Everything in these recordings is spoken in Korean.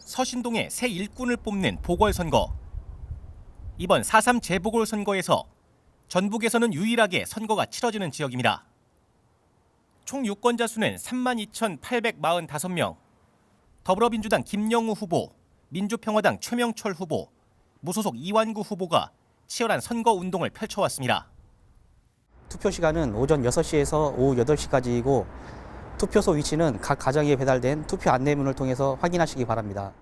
서신동의 새 일꾼을 뽑는 보궐선거. 이번 4.3 재보궐선거에서 전북에서는 유일하게 선거가 치러지는 지역입니다. 총 유권자 수는 32,845명. 더불어민주당 김영우 후보, 민주평화당 최명철 후보, 무소속 이완구 후보가 치열한 선거 운동을 펼쳐왔습니다. 투표 시간은 오전 6시에서 오후 8시까지이고 투표소 위치는 각 가정에 배달된 투표 안내문을 통해서 확인하시기 바랍니다.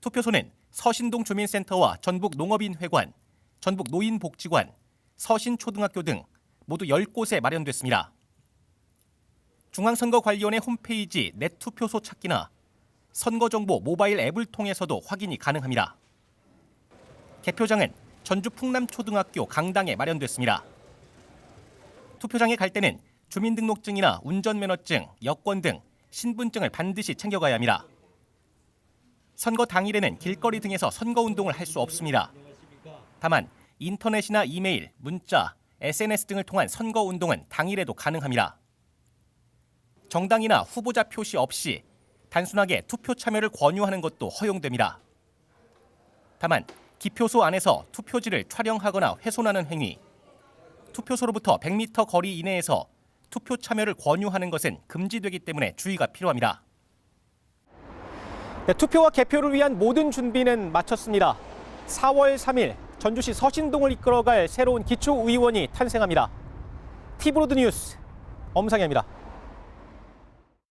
투표소는 서신동 주민센터와 전북 농업인회관, 전북 노인복지관, 서신초등학교 등 모두 10곳에 마련됐습니다. 중앙선거관리원회 홈페이지 넷 투표소 찾기나 선거정보 모바일 앱을 통해서도 확인이 가능합니다. 개표장은 전주 풍남초등학교 강당에 마련됐습니다. 투표장에 갈 때는 주민등록증이나 운전면허증, 여권 등 신분증을 반드시 챙겨가야 합니다. 선거 당일에는 길거리 등에서 선거 운동을 할 수 없습니다. 다만 인터넷이나 이메일, 문자, SNS 등을 통한 선거 운동은 당일에도 가능합니다. 정당이나 후보자 표시 없이 단순하게 투표 참여를 권유하는 것도 허용됩니다. 다만 기표소 안에서 투표지를 촬영하거나 훼손하는 행위, 투표소로부터 100m 거리 이내에서 투표 참여를 권유하는 것은 금지되기 때문에 주의가 필요합니다. 네, 투표와 개표를 위한 모든 준비는 마쳤습니다. 4월 3일 전주시 서신동을 이끌어갈 새로운 기초의원이 탄생합니다. 티브로드 뉴스 엄상현입니다.